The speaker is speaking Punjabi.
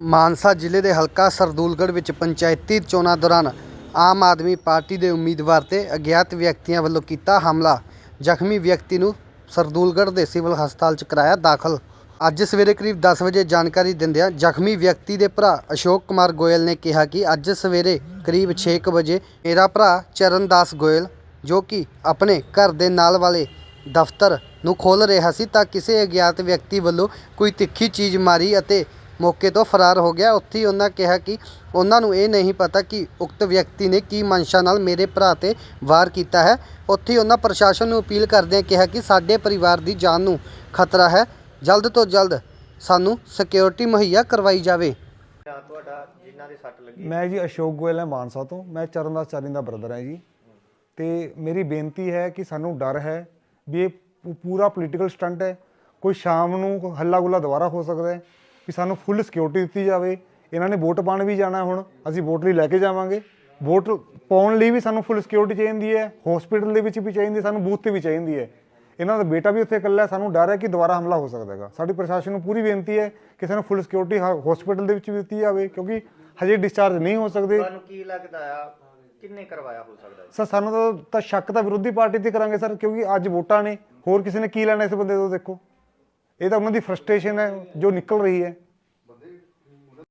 ਮਾਨਸਾ ਜ਼ਿਲ੍ਹੇ ਦੇ ਹਲਕਾ ਸਰਦੂਲਗੜ੍ਹ ਵਿੱਚ ਪੰਚਾਇਤੀ ਚੋਣਾਂ ਦੌਰਾਨ ਆਮ ਆਦਮੀ ਪਾਰਟੀ ਦੇ ਉਮੀਦਵਾਰ ਤੇ ਅਗਿਆਤ ਵਿਅਕਤੀਆਂ ਵੱਲੋਂ ਕੀਤਾ ਹਮਲਾ। ਜ਼ਖਮੀ ਵਿਅਕਤੀ ਨੂੰ ਸਰਦੂਲਗੜ੍ਹ ਦੇ ਸਿਵਲ ਹਸਪਤਾਲ 'ਚ ਕਰਾਇਆ ਦਾਖਲ। ਅੱਜ ਸਵੇਰੇ ਕਰੀਬ 10 ਵਜੇ ਜਾਣਕਾਰੀ ਦਿੰਦਿਆਂ ਜ਼ਖਮੀ ਵਿਅਕਤੀ ਦੇ ਭਰਾ ਅਸ਼ੋਕ ਕੁਮਾਰ ਗੋਇਲ ਨੇ ਕਿਹਾ ਕਿ ਅੱਜ ਸਵੇਰੇ ਕਰੀਬ 6:00 ਵਜੇ ਮੇਰਾ ਭਰਾ ਚਰਨਦਾਸ ਗੋਇਲ, ਜੋ ਕਿ ਆਪਣੇ ਘਰ ਦੇ ਨਾਲ ਵਾਲੇ ਦਫ਼ਤਰ ਨੂੰ ਖੋਲ੍ਹ ਰਿਹਾ ਸੀ, ਤਾਂ ਕਿਸੇ ਅਗਿਆਤ ਵਿਅਕਤੀ ਵੱਲੋਂ ਕੋਈ ਤਿੱਖੀ ਚੀਜ਼ ਮਾਰੀ ਅਤੇ ਮੌਕੇ ਤੋਂ ਫਰਾਰ ਹੋ ਗਿਆ। ਉੱਥੇ ਹੀ ਉਹਨਾਂ ਕਿਹਾ ਕਿ ਉਹਨਾਂ ਨੂੰ ਇਹ ਨਹੀਂ ਪਤਾ ਕਿ ਉਕਤ ਵਿਅਕਤੀ ਨੇ ਕੀ ਮਨਸ਼ਾ ਨਾਲ ਮੇਰੇ ਭਰਾ ਤੇ ਵਾਰ ਕੀਤਾ ਹੈ। ਉੱਥੇ ਹੀ ਉਹਨਾਂ ਪ੍ਰਸ਼ਾਸਨ ਨੂੰ ਅਪੀਲ ਕਰਦਿਆਂ ਕਿਹਾ ਕਿ ਸਾਡੇ ਪਰਿਵਾਰ ਦੀ ਜਾਨ ਨੂੰ ਖਤਰਾ ਹੈ। ਜਲਦ ਤੋਂ ਜਲਦ ਸਾਨੂੰ ਸਿਕਿਉਰਿਟੀ ਮੁਹੱਈਆ ਕਰਵਾਈ ਜਾਵੇ। ਮੈਂ ਜੀ ਅਸ਼ੋਕ ਗੋਇਲ ਹੈ ਮਾਨਸਾ ਤੋਂ। ਮੈਂ ਚਰਨਦਾਸ ਚਾਰੀ ਦਾ ਬ੍ਰਦਰ ਹਾਂ ਜੀ। ਤੇ ਮੇਰੀ ਬੇਨਤੀ ਹੈ ਕਿ ਸਾਨੂੰ ਡਰ ਹੈ ਵੀ ਇਹ ਪੂ- ਪੂਰਾ ਪੋਲੀਟੀਕਲ ਸਟੰਟ ਹੈ। ਕੋਈ ਸ਼ਾਮ ਨੂੰ ਹੱਲਾ ਗੁੱਲਾ ਦੁਬਾਰਾ ਹੋ ਸਕਦਾ ਹੈ। ਕਿ ਸਾਨੂੰ ਫੁੱਲ ਸਿਕਿਉਰਿਟੀ ਦਿੱਤੀ ਜਾਵੇ। ਇਹਨਾਂ ਨੇ ਵੋਟ ਪਾਣ ਵੀ ਜਾਣਾ ਹੁਣ ਅਸੀਂ ਵੋਟ ਲਈ ਲੈ ਕੇ ਜਾਵਾਂਗੇ। ਵੋਟ ਪਾਉਣ ਲਈ ਵੀ ਸਾਨੂੰ ਫੁੱਲ ਸਿਕਿਉਰਿਟੀ ਚਾਹੀਦੀ ਹੈ ਹਸਪੀਟਲ ਦੇ ਵਿੱਚ ਵੀ ਚਾਹੀਦੀ ਸਾਨੂੰ ਬੂਥ ਤੇ ਵੀ ਚਾਹੀਦੀ ਹੈ। ਇਹਨਾਂ ਦਾ ਬੇਟਾ ਵੀ ਉੱਥੇ ਇਕੱਲਾ ਹੈ ਸਾਨੂੰ ਡਰ ਹੈ ਕਿ ਦੁਬਾਰਾ ਹਮਲਾ ਹੋ ਸਕਦਾ ਹੈਗਾ। ਸਾਡੀ ਪ੍ਰਸ਼ਾਸਨ ਨੂੰ ਪੂਰੀ ਬੇਨਤੀ ਹੈ ਕਿ ਸਾਨੂੰ ਫੁੱਲ ਸਿਕਿਉਰਿਟੀ ਹਸਪੀਟਲ ਦੇ ਵਿੱਚ ਵੀ ਦਿੱਤੀ ਜਾਵੇ ਕਿਉਂਕਿ ਹਜੇ ਡਿਸਚਾਰਜ ਨਹੀਂ ਹੋ ਸਕਦੇ। ਤੁਹਾਨੂੰ ਕੀ ਲੱਗਦਾ ਆ ਕਿੰਨੇ ਕਰਵਾਇਆ ਹੋ ਸਕਦਾ ਸਰ ਸਾਨੂੰ ਤਾਂ ਸ਼ੱਕ ਤਾਂ ਵਿਰੋਧੀ ਪਾਰਟੀ ਤੇ ਕਰਾਂਗੇ ਸਰ ਕਿਉਂਕਿ ਅੱਜ ਵੋਟਾਂ ਨੇ। ਹੋਰ ਕਿਸੇ ਨੇ ਕੀ ਲੈਣਾ ਇਸ ਬੰਦੇ ਤੋਂ ਦੇਖੋ। ਇਹ ਤਾਂ ਉਹਨਾਂ ਦੀ ਫਰਸਟ੍ਰੇਸ਼ਨ ਹੈ ਜੋ ਨਿਕਲ ਰਹੀ ਹੈ।